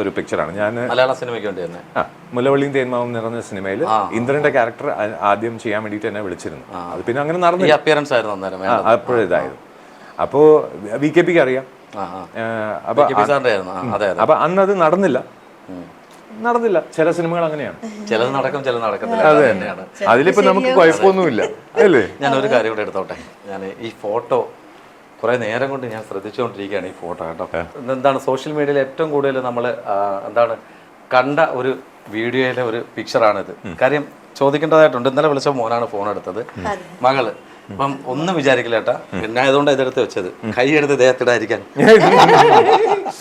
ഒരു പിക്ചറാണ് ഞാൻ മലയാള സിനിമയ്ക്ക് വേണ്ടി തന്നെ. ആ മുലവള്ളിയും തേന്മാവും നിറഞ്ഞ സിനിമയിൽ ഇന്ദ്രന്റെ ക്യാരക്ടർ ആദ്യം ചെയ്യാൻ വേണ്ടിയിട്ട് എന്നെ വിളിച്ചിരുന്നു. അത് പിന്നെ അങ്ങനെ നടന്നു അപ്പിയറൻസ് ആയിരുന്നു ഇതായിരുന്നു. അപ്പോൾ വി കെ പിക്ക് അറിയാം. അപ്പൊ അന്നത് നടന്നില്ല. നടന്നില്ല. ചില സിനിമകൾ അങ്ങനെയാണ്. ചിലത് നടക്കും ചില നടക്കത്തില്ല. അത്. തന്നെയാണ്. അതിലിപ്പോ നമുക്ക് കുഴപ്പമൊന്നുമില്ല. അല്ലേ? ഞാൻ ഒരു കാര്യം കൂടെ എടുത്തോട്ടെ. ഞാൻ ഈ ഫോട്ടോ കുറെ നേരം കൊണ്ട് ഞാൻ ശ്രദ്ധിച്ചുകൊണ്ടിരിക്കുകയാണ് ഈ ഫോട്ടോ കേട്ടോ. എന്താണ് സോഷ്യൽ മീഡിയയിൽ ഏറ്റവും കൂടുതൽ നമ്മൾ എന്താണ് കണ്ട ഒരു വീഡിയോയിലെ ഒരു പിക്ചറാണിത് കാര്യം ചോദിക്കേണ്ടതായിട്ടുണ്ട്. ഇന്നലെ വിളിച്ച മോനാണ് ഫോൺ എടുത്തത്. മകൾ. അപ്പം ഒന്നും വിചാരിക്കില്ല ഏട്ടാ. പിന്നെ ആയതുകൊണ്ട് ഇതെടുത്ത് വെച്ചത്. കൈ എടുത്ത് ദേഹത്തിടാതിരിക്കാൻ.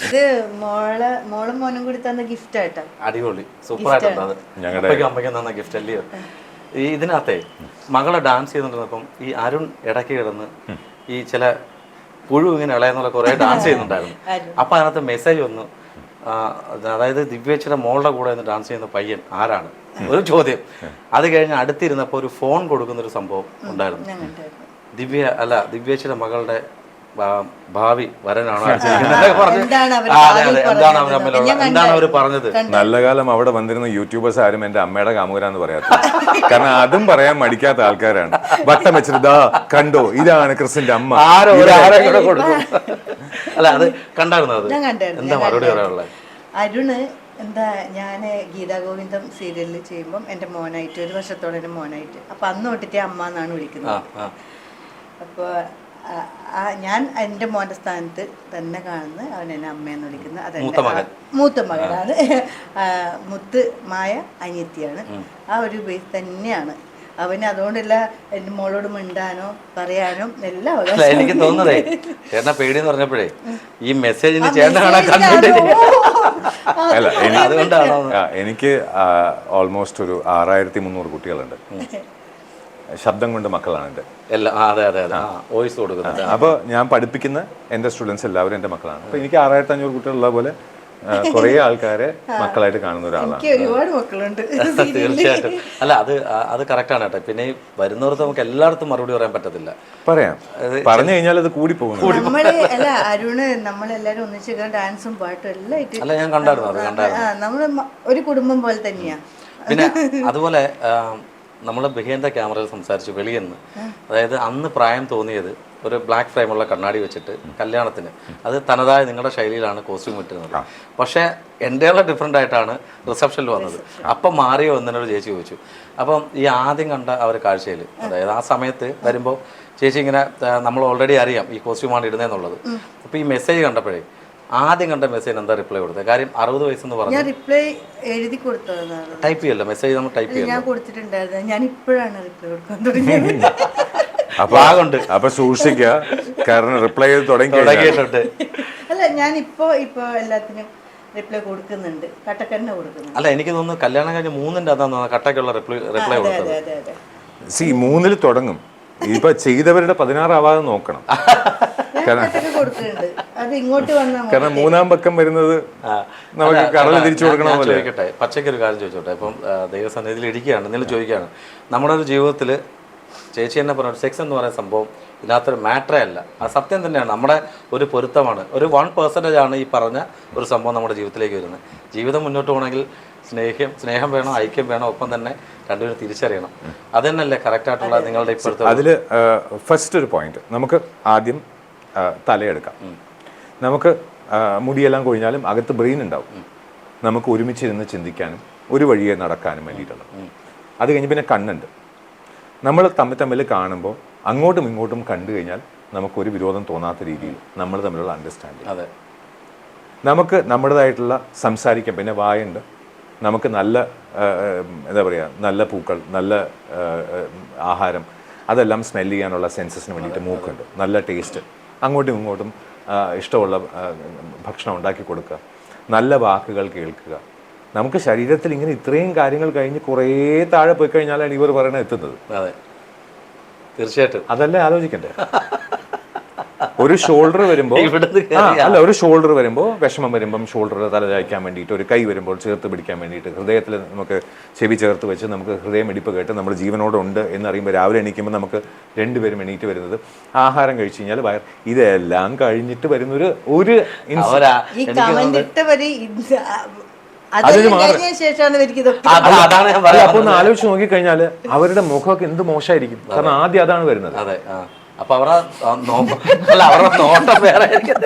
ഇത് മോളെ മോളും മോനും കൂടി തന്ന ഗിഫ്റ്റ് ആയിട്ടാ അടിപൊളി. സൂപ്പർ ആയിട്ടുണ്ട് അത് അപ്പയ്ക്കും അമ്മയ്ക്കും തന്ന ഗിഫ്റ്റ് അല്ലയോ ഈ ഇതിനകത്തെ മകളെ ഡാൻസ് ചെയ്തുകൊണ്ടിരുന്നപ്പം ഈ അരുൺ ഇടയ്ക്ക് കിടന്ന് ഈ ചില പുഴു ഇങ്ങനെ ഇളയെന്നുള്ള കുറെ ഡാൻസ് ചെയ്യുന്നുണ്ടായിരുന്നു. അപ്പൊ അതിനകത്ത് മെസ്സേജ് വന്നു. അതായത് ദിവ്യച്ചയുടെ മോളുടെ കൂടെ ഡാൻസ് ചെയ്യുന്ന പയ്യൻ ആരാണ്? ഒരു ചോദ്യം. അത് കഴിഞ്ഞ് അടുത്തിരുന്നപ്പോൾ ഒരു ഫോൺ കൊടുക്കുന്ന ഒരു സംഭവം ഉണ്ടായിരുന്നു. ദിവ്യ അല്ല ദിവ്യേശ്വര മകളുടെ ഭാവി വരനാണോ എന്നൊക്കെ പറഞ്ഞ്. എന്താണ് അതെ. എന്താണ് അവർ പറഞ്ഞത്? നല്ല കാലം അവിടെ വന്നിരുന്ന യൂട്യൂബേഴ്സ് ആരും എന്റെ അമ്മയുടെ കാമുകരാന്ന് പറയാത്ത. കാരണം അതും പറയാൻ മടിക്കാത്ത ആൾക്കാരാണ്. വട്ടം വെച്ചിട്ട് ദാ കണ്ടോ? ഇതാണ് ക്രിസിന്റെ അമ്മ. അല്ല അത് കണ്ടായിരുന്നു അത്? എന്താ മറുപടി. പറയാനുള്ളത്? അരുണ് എന്താ ഞാൻ ഗീതാ ഗോവിന്ദം സീരിയലിൽ ചെയ്യുമ്പം എന്റെ മോനായിട്ട് ഒരു വർഷത്തോളം എന്റെ മോനായിട്ട്. അപ്പം അന്ന് തൊട്ടിട്ട് അമ്മ എന്നാണ് വിളിക്കുന്നത്. ആ അപ്പോൾ ഞാൻ എന്റെ മോന്റെ സ്ഥാനത്ത് തന്നെ കാണുന്ന അവൻ എന്നെ അമ്മയെന്ന് വിളിക്കുന്നത്. അതെന്റെ മൂത്ത മകളാണ് മുത്ത് മായ അനിയത്തിയാണ്. ആ ഒരു ബേസ് തന്നെയാണ്. അവന് അതുകൊണ്ടല്ല എന്റെ മോളോട് മിണ്ടാനോ പറയാനോ എല്ലാം അല്ല എനിക്ക് തോന്നുന്നതേ ചേട്ടനെ പേടിയെന്ന് പറഞ്ഞപ്പോഴേ ഈ മെസ്സേജിന് അല്ല അതുകൊണ്ടാണോ? എനിക്ക് ഓൾമോസ്റ്റ് ഒരു ആറായിരത്തി മുന്നൂറ് കുട്ടികളുണ്ട്. ശബ്ദം കൊണ്ട് മക്കളാണ് എന്റെ. അപ്പൊ അതെ അതെ അതെ. ആ. വോയിസ് കൊടുക്കുന്നത് അപ്പോൾ ഞാൻ പഠിപ്പിക്കുന്ന എന്റെ സ്റ്റുഡൻസ് എല്ലാവരും എന്റെ മക്കളാണ്. അപ്പോൾ എനിക്ക് ആറായിരത്തി അഞ്ഞൂറ് കുട്ടികളുള്ള പോലെ കുറേ ആൾക്കാരെ മക്കളായിട്ട് കാണുന്ന ഒരാളാണ്. ഒരുപാട് മക്കളുണ്ട്. തീർച്ചയായിട്ടും. അല്ല അത് അത് കറക്റ്റാണ് കേട്ടോ. പിന്നെ ഈ വരുന്നവർക്ക് നമുക്ക് എല്ലായിടത്തും മറുപടി പറയാൻ പറ്റത്തില്ല. പറയാം. പറഞ്ഞു കഴിഞ്ഞാൽ അത് കൂടി പോകും നമ്മൾ അല്ല അരുണ് നമ്മളെല്ലാരും ഒന്നിച്ച് ഡാൻസും പാട്ടും എല്ലാം അല്ല ഞാൻ കണ്ടായിരുന്നു അത് കണ്ടായിരുന്നു. നമ്മൾ ഒരു കുടുംബം പോലെ തന്നെയാ. പിന്നെ അതുപോലെ നമ്മൾ ബിഹൈൻഡ് ദ ക്യാമറയിൽ സംസാരിച്ചു വെളിയെന്ന് അതായത് അന്ന് പ്രായം തോന്നിയത് ഒരു ബ്ലാക്ക് ഫ്രെയിമുള്ള കണ്ണാടി വെച്ചിട്ട് കല്യാണത്തിന്. അത് തനതായ നിങ്ങളുടെ ശൈലിയിലാണ് കോസ്റ്റ്യൂം ഇട്ടിരുന്നത്. പക്ഷേ എന്റെയുള്ള ഡിഫറെന്റ് ആയിട്ടാണ് റിസപ്ഷനിൽ വന്നത്. അപ്പം മാറിയോ എന്നൊരു ചേച്ചി ചോദിച്ചു. അപ്പം ഈ ആദ്യം കണ്ട ആ ഒരു കാഴ്ചയിൽ അതായത് ആ സമയത്ത് വരുമ്പോൾ ചേച്ചി ഇങ്ങനെ നമ്മൾ ഓൾറെഡി അറിയാം ഈ കോസ്റ്റ്യൂമാണ് ഇടുന്നതെന്നുള്ളത് അപ്പോൾ ഈ മെസ്സേജ് കണ്ടപ്പോഴേ ആദ്യം കണ്ട മെസ്സേജ് എന്താ റിപ്ലൈ കൊടുത്തത്? കാര്യം അറുപത് വയസ്സെന്ന് പറഞ്ഞു. ഞാൻ റിപ്ലൈ എഴുതി കൊടുത്തതാണ്. ടൈപ്പ് ചെയ്യല്ലോ? മെസ്സേജ് നമ്മൾ ടൈപ്പ് ചെയ്യല്ലോ ഞാൻ കൊടുത്തിട്ടുണ്ടായിരുന്നു. ഞാൻ ഇപ്പോഴാണ് റിപ്ലൈ കൊടുക്കാൻ തുടങ്ങിയത്. അപ്പൊ അപ്പൊ സൂക്ഷിക്കുക. കാരണം റിപ്ലൈ ചെയ്ത് തുടങ്ങി തുടങ്ങിയിട്ടുണ്ട്. അല്ല ഞാൻ ഇപ്പോ ഇപ്പൊ എല്ലാത്തിനും റിപ്ലൈ കൊടുക്കുന്നുണ്ട്. കട്ടക്കന്നെ കൊടുക്കുന്നുണ്ട്. അല്ല എനിക്ക് തോന്നുന്നു കല്യാണം കഴിഞ്ഞ് മൂന്നിന്റെ അതാണ് കട്ടക്കുള്ള റിപ്ലൈ റിപ്ലൈ അതെ കൊടുത്തത്. അതെ അതെ അതെ. സി മൂന്നിൽ തുടങ്ങും. ഇപ്പൊ ചെയ്തവരുടെ പതിനാറാവാതെ നോക്കണം. ഞാൻ കട്ടക്ക് അത് ഇങ്ങോട്ട് വന്ന കാരണം മൂന്നാം പക്കം വരുന്നത് നമുക്ക് കടൽ തിരിച്ചു കൊടുക്കണം കൊടുക്കണ പോലെ ചോദിക്കട്ടെ. പച്ചയ്ക്ക് ഒരു കാര്യം ചോദിച്ചോട്ടെ. ഇപ്പം ദൈവസന്നിധിയിൽ ഇരിക്കുകയാണ്. നിങ്ങൾ ചോദിക്കുകയാണ്. നമ്മുടെ ഒരു ജീവിതത്തിൽ ചേച്ചി തന്നെ പറഞ്ഞു സെക്സ് എന്ന് പറയുന്ന സംഭവം ഇതിനകത്തൊരു മാറ്ററേ അല്ല. ആ സത്യം തന്നെയാണ്. നമ്മുടെ ഒരു പൊരുത്തമാണ്. ഒരു വൺ പെർസെന്റേജ് ആണ് ഈ പറഞ്ഞ ഒരു സംഭവം നമ്മുടെ ജീവിതത്തിലേക്ക് വരുന്നത്. ജീവിതം മുന്നോട്ട് പോകണമെങ്കിൽ സ്നേഹം സ്നേഹം വേണം ഐക്യം വേണം ഒപ്പം തന്നെ രണ്ടുപേരും തിരിച്ചറിയണം. അത് തന്നെയല്ലേ കറക്റ്റായിട്ടുള്ള നിങ്ങളുടെ ഇപ്പോഴത്തെ അതിൽ ഫസ്റ്റ് ഒരു പോയിന്റ് നമുക്ക് ആദ്യം തലയെടുക്കാം. നമുക്ക് മുടിയെല്ലാം കൊഴിഞ്ഞാലും അകത്ത് ബ്രെയിൻ ഉണ്ടാവും. നമുക്ക് ഒരുമിച്ചിരുന്ന് ചിന്തിക്കാനും ഒരു വഴിയെ നടക്കാനും വേണ്ടിയിട്ടുള്ളത്. അത് കഴിഞ്ഞ് പിന്നെ കണ്ണുണ്ട്. നമ്മൾ തമ്മിൽ തമ്മിൽ കാണുമ്പോൾ അങ്ങോട്ടും ഇങ്ങോട്ടും കണ്ടു കഴിഞ്ഞാൽ നമുക്കൊരു വിരോധം തോന്നാത്ത രീതിയിൽ നമ്മൾ തമ്മിലുള്ള അണ്ടർസ്റ്റാൻഡിങ് അതെ. നമുക്ക് നമ്മുടേതായിട്ടുള്ള സംസാരിക്കാം. പിന്നെ വായുണ്ട്. നമുക്ക് നല്ല എന്താ പറയുക നല്ല പൂക്കൾ നല്ല ആഹാരം അതെല്ലാം സ്മെൽ ചെയ്യാനുള്ള സെൻസസിന് വേണ്ടിയിട്ട് മൂക്കുണ്ട്. നല്ല ടേസ്റ്റ് അങ്ങോട്ടും ഇങ്ങോട്ടും ഇഷ്ടമുള്ള ഭക്ഷണം ഉണ്ടാക്കി കൊടുക്കുക. നല്ല വാക്കുകൾ കേൾക്കുക. നമുക്ക് ശരീരത്തിൽ ഇങ്ങനെ ഇത്രയും കാര്യങ്ങൾ കഴിഞ്ഞ് കുറേ താഴെ പോയി കഴിഞ്ഞാലാണ് ഇവർ പറയണത് എത്തുന്നത്. അതെ. തീർച്ചയായിട്ടും. അതല്ലേ ആലോചിക്കണ്ടേ? ഒരു ഷോൾഡർ വരുമ്പോൾ അല്ല ഒരു ഷോൾഡർ വരുമ്പോൾ വിഷമം വരുമ്പം ഷോൾഡർ തല ചായ്ക്കാൻ വേണ്ടിയിട്ട് ഒരു കൈ വരുമ്പോൾ ചേർത്ത് പിടിക്കാൻ വേണ്ടിയിട്ട് ഹൃദയത്തിൽ നമുക്ക് ചെവി ചേർത്ത് വെച്ച് നമുക്ക് ഹൃദയം ഇടിപ്പ് കേട്ട് നമ്മൾ ജീവനോടുണ്ട് എന്നറിയുമ്പോൾ രാവിലെ എണീക്കുമ്പോൾ നമുക്ക് രണ്ടുപേരും എണീറ്റ് വരുന്നത്. ആഹാരം കഴിച്ചു കഴിഞ്ഞാൽ വയർ ഇതെല്ലാം കഴിഞ്ഞിട്ട് വരുന്നൊരു ഒരു അതാണ് ഞാൻ അപ്പൊ ഒന്ന് ആലോചിച്ച് നോക്കിക്കഴിഞ്ഞാൽ അവരുടെ മുഖമൊക്കെ എന്ത് മോശമായിരിക്കും? കാരണം ആദ്യം അതാണ് വരുന്നത്. അതെ ആ. അപ്പൊ അവരുടെ ആ, നോ- അല്ല അവരുടെ നോട്ടം വേറെ ആയിരിക്കും.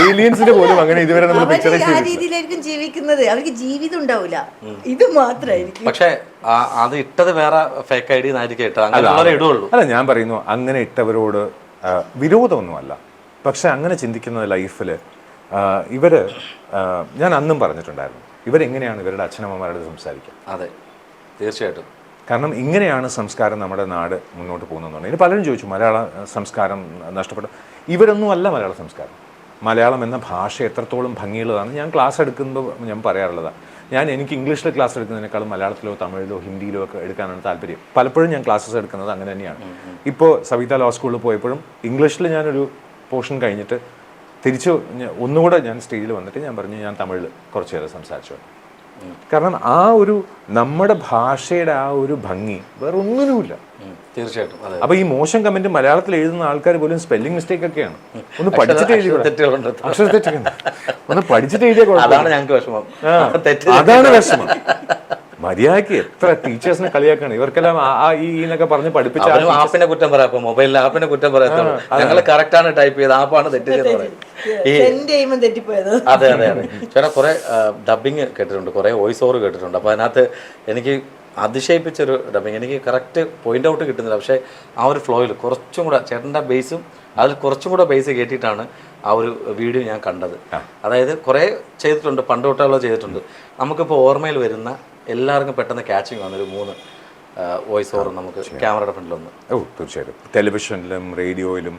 ഏലിയൻസിന്റെ പോലും അങ്ങനെ ഇതുവരെ നമ്മൾ അവർ ആ രീതിയിലായിരിക്കും ജീവിക്കുന്നത്. അവർക്ക് ജീവിതം ഉണ്ടാവില്ല ഇത് മാത്രമായിരിക്കും. പക്ഷെ ആ- അത് ഇട്ടത് വേറെ ഫേക്ക് ഐ ഡി എന്നായിരിക്കും ഇട്ടത് അങ്ങനെയുള്ളവരെ ഇടുള്ളൂ. അല്ല ഞാൻ പറയുന്നു അങ്ങനെ ഇട്ടവരോട് ആ, വിരോധമൊന്നുമല്ല. പക്ഷെ അങ്ങനെ ചിന്തിക്കുന്ന ലൈഫിൽ ഇവർ ആ, ഞാൻ അന്നും പറഞ്ഞിട്ടുണ്ടായിരുന്നു. ഇവരെങ്ങനെയാണ് ഇവരുടെ അച്ഛനമ്മമാരോട് സംസാരിക്കുക? അതെ തീർച്ചയായിട്ടും. കാരണം ഇങ്ങനെയാണ് സംസ്കാരം നമ്മുടെ നാട് മുന്നോട്ട് പോകുന്നതെന്നുണ്ട് ഇനി പലരും ചോദിച്ചു മലയാള സംസ്കാരം നഷ്ടപ്പെട്ടു. ഇവരൊന്നും അല്ല മലയാള സംസ്കാരം. മലയാളം എന്ന ഭാഷ എത്രത്തോളം ഭംഗിയുള്ളതാണ്. ഞാൻ ക്ലാസ് എടുക്കുമ്പോൾ ഞാൻ പറയാറുള്ളതാണ്. ഞാൻ എനിക്ക് ഇംഗ്ലീഷിൽ ക്ലാസ് എടുക്കുന്നതിനേക്കാളും മലയാളത്തിലോ തമിഴിലോ ഹിന്ദിയിലോ ഒക്കെ എടുക്കാനാണ് താല്പര്യം. പലപ്പോഴും ഞാൻ ക്ലാസ്സസ് എടുക്കുന്നത് അങ്ങനെ തന്നെയാണ്. ഇപ്പോൾ സവിത ലോ സ്കൂളിൽ പോയപ്പോഴും ഇംഗ്ലീഷിൽ ഞാനൊരു പോർഷൻ കഴിഞ്ഞിട്ട് തിരിച്ചു ഒന്നുകൂടെ ഞാൻ സ്റ്റേജിൽ വന്നിട്ട് ഞാൻ പറഞ്ഞു ഞാൻ തമിഴ് കുറച്ച് നേരം സംസാരിച്ചു കാരണം ആ ഒരു നമ്മുടെ ഭാഷയുടെ ആ ഒരു ഭംഗി വേറെ ഒന്നിനുമില്ല. തീർച്ചയായിട്ടും. അപ്പൊ ഈ മോശം കമന്റ് മലയാളത്തിൽ എഴുതുന്ന ആൾക്കാർ പോലും സ്പെല്ലിംഗ് മിസ്റ്റേക്ക് ഒക്കെയാണ്. ഒന്ന് പഠിച്ചിട്ട് എഴുതി ഒന്ന് പഠിച്ചിട്ട് എഴുതിയ അതാണ് വിഷമം. മര്യാദയ്ക്ക് എത്ര ടീച്ചേഴ്സിനെ കളിയാക്കാണ്? ഇവർക്കെല്ലാം ആ ഈ എന്നൊക്കെ പറഞ്ഞ് പഠിപ്പിച്ച ആപ്പിനെ കുറ്റം പറയാം. ഇപ്പൊ മൊബൈലിൽ ആപ്പിനെ കുറ്റം പറയത്തുള്ളൂ ഞങ്ങൾ കറക്റ്റ് ആണ് ടൈപ്പ് ചെയ്ത് ആപ്പാണ് തെറ്റ് ചെയ്ത് പറയും ഈ സെൻഡ് ചെയ്യുമ്പോൾ തെറ്റിപ്പോയത്. അതെ അതെ അതെ. ചേട്ടാ കുറെ ഡബിങ് കേട്ടിട്ടുണ്ട്. കുറെ വോയിസ് ഓവർ കേട്ടിട്ടുണ്ട്. അപ്പൊ അതിനകത്ത് എനിക്ക് അതിശയിപ്പിച്ചൊരു ഡബിങ് എനിക്ക് കറക്റ്റ് പോയിന്റ് ഔട്ട് കിട്ടുന്നില്ല. പക്ഷേ ആ ഒരു ഫ്ലോയിൽ കുറച്ചും കൂടെ ചേട്ടന്റെ ബേസും അതിൽ കുറച്ചും കൂടെ ബേസ് കയറ്റിയിട്ടാണ് ആ ഒരു വീഡിയോ ഞാൻ കണ്ടത്. അതായത് കുറേ ചെയ്തിട്ടുണ്ട്. പണ്ട് തൊട്ടുള്ള ചെയ്തിട്ടുണ്ട്. നമുക്കിപ്പോൾ ഓർമ്മയിൽ വരുന്ന എല്ലാവർക്കും പെട്ടെന്ന് ക്യാച്ചിങ് വന്നൊരു മൂന്ന് വോയിസ് ഓവർ നമുക്ക് ക്യാമറയുടെ ഫ്രണ്ടിലൊന്ന് ഓ തീർച്ചയായിട്ടും. ടെലിവിഷനിലും റേഡിയോയിലും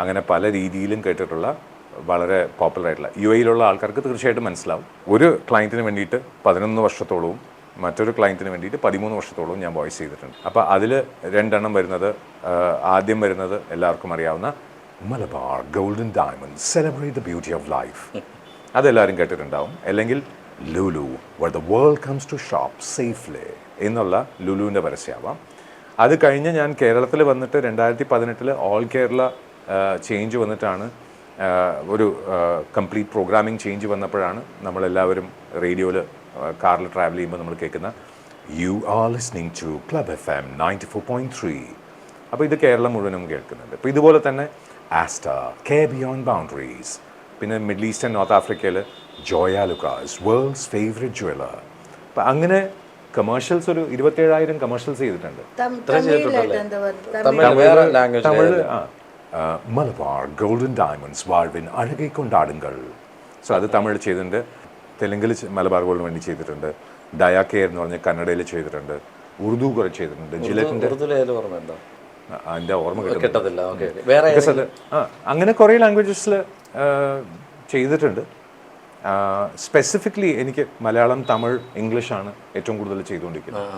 അങ്ങനെ പല രീതിയിലും കേട്ടിട്ടുള്ള വളരെ പോപ്പുലർ ആയിട്ടുള്ള യു എയിലുള്ള ആൾക്കാർക്ക് തീർച്ചയായിട്ടും മനസ്സിലാവും. ഒരു ക്ലയന്റിന് വേണ്ടിയിട്ട് പതിനൊന്ന് വർഷത്തോളവും മറ്റൊരു ക്ലയന്റിന് വേണ്ടിയിട്ട് പതിമൂന്ന് വർഷത്തോളവും ഞാൻ വോയിസ് ചെയ്തിട്ടുണ്ട്. അപ്പോൾ അതിൽ രണ്ടെണ്ണം വരുന്നത് ആദ്യം വരുന്നത് എല്ലാവർക്കും അറിയാവുന്ന Malabar golden diamond celebrate the beauty of life അതെല്ലാവരും കേട്ടിട്ടുണ്ടാവും. അല്ലെങ്കിൽ Lulu where the world comes to shop safely എന്നുള്ള ലുലുവിന്റെ പരസ്യമാവാം. അത് കഴിഞ്ഞ് ഞാൻ കേരളത്തിൽ വന്നിട്ട് രണ്ടായിരത്തി പതിനെട്ടിൽ ഓൾ കേരള ചേഞ്ച് വന്നിട്ടാണ് ഒരു കംപ്ലീറ്റ് പ്രോഗ്രാമിംഗ് ചേഞ്ച് വന്നപ്പോഴാണ് നമ്മളെല്ലാവരും റേഡിയോയിൽ കാറിൽ ട്രാവൽ ചെയ്യുമ്പോൾ നമ്മൾ കേൾക്കുന്ന you are listening to club F M ninety four point three അപ്പോൾ ഇത് കേരളം മുഴുവനും കേൾക്കുന്നുണ്ട്. അപ്പോൾ ഇതുപോലെ തന്നെ ആസ്റ്റ കെ ബിയോണ്ട് ബൗണ്ടറീസ് പിന്നെ മിഡിൽ ഈസ്റ്റ് ആൻഡ് നോർത്ത് ആഫ്രിക്കയിൽ ജോയ ലുക്കാസ് വേൾഡ്സ് ഫേവറേറ്റ് ജ്വല്ലർ അപ്പം അങ്ങനെ കമേഴ്ഷ്യൽസ് ഒരു ഇരുപത്തേഴായിരം കമേഴ്ഷ്യൽസ് ചെയ്തിട്ടുണ്ട്. തമിഴ് മലബാർ ഗോൾഡൻ ഡയമണ്ട്സ് വാഴ്വിൻ അഴകെ കൊണ്ടാടുങ്കൾ സോ അത് തമിഴ് ചെയ്തിട്ടുണ്ട്. തെലുങ്കിൽ മലബാർ ഗോൾഡിന് വേണ്ടി ചെയ്തിട്ടുണ്ട്. ഡയാക്കെയർ എന്ന് പറഞ്ഞ കന്നഡയിൽ ചെയ്തിട്ടുണ്ട്. ഉറുദു കുറെ ചെയ്തിട്ടുണ്ട്. ജിലറ്റിന്റെ അതിന്റെ അതിന്റെ ഓർമ്മ കിട്ടും കിട്ടത്തില്ല. അങ്ങനെ കുറേ ലാംഗ്വേജസിൽ ചെയ്തിട്ടുണ്ട്. സ്പെസിഫിക്കലി എനിക്ക് മലയാളം തമിഴ് ഇംഗ്ലീഷാണ് ഏറ്റവും കൂടുതൽ ചെയ്തുകൊണ്ടിരിക്കുന്നത്.